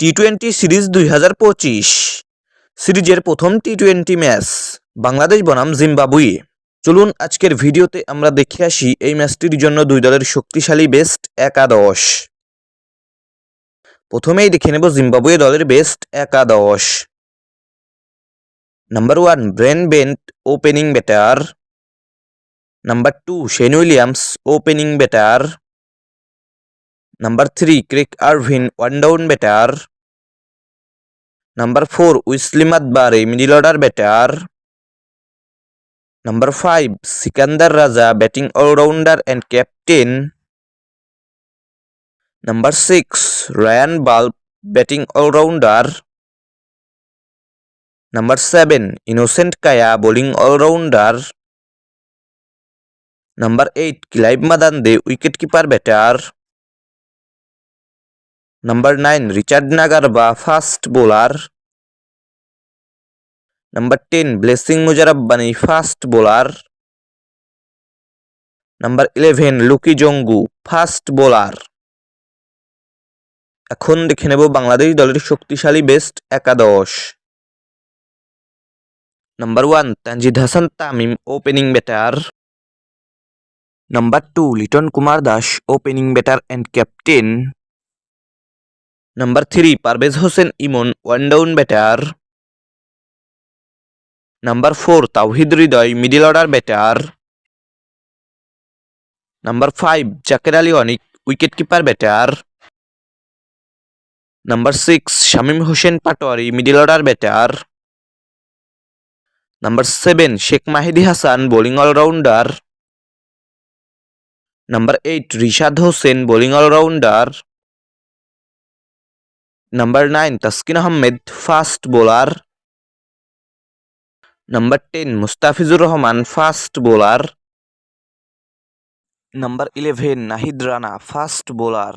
T twenty series দুই হাজার পঁচিশ। সিরিজের প্রথম টি টোয়েন্টি ম্যাচ, বাংলাদেশ বনাম জিম্বাবুয়ে। চলুন আজকের ভিডিওতে আমরা দেখে আসি এই ম্যাচটির জন্য দুই দলের শক্তিশালী বেস্ট একাদশ। প্রথমেই দেখে নেব জিম্বাবুয়ে দলের বেস্ট একাদশ। Number one Brian Bennett opening batter number two Sean Williams opening batter three Craig Ervine one down batter number four উইসলিমাত বারে middle order batter number five Sikandar Raza batting allrounder and captain number six Ryan Burl batting allrounder number seven Innocent Kaia bowling allrounder number eight Clive Madande wicket keeper batter number nine Richard Ngarava fast bowler number ten Blessing Muzarabani fast bowler number eleven Luke Jongwe fast bowler এখন দেখে নেব বাংলাদেশ দলের শক্তিশালী best একাদশ। Number one Tanzid Hasan Tamim opening batter number two Liton Kumar Das opening batter and captain number three Parvez Hossain Emon one down batter number four Towhid Hridoy middle order batter number five Jaker Ali Anik wicket keeper batter number six Shamim Hossain Patwari middle order batter number seven Sheikh Mahedi Hasan bowling allrounder number eight Rishad Hossain bowling allrounder number nine Taskin Ahmed fast bowler number ten Mustafizur Rahman fast bowler number eleven Nahid Rana fast bowler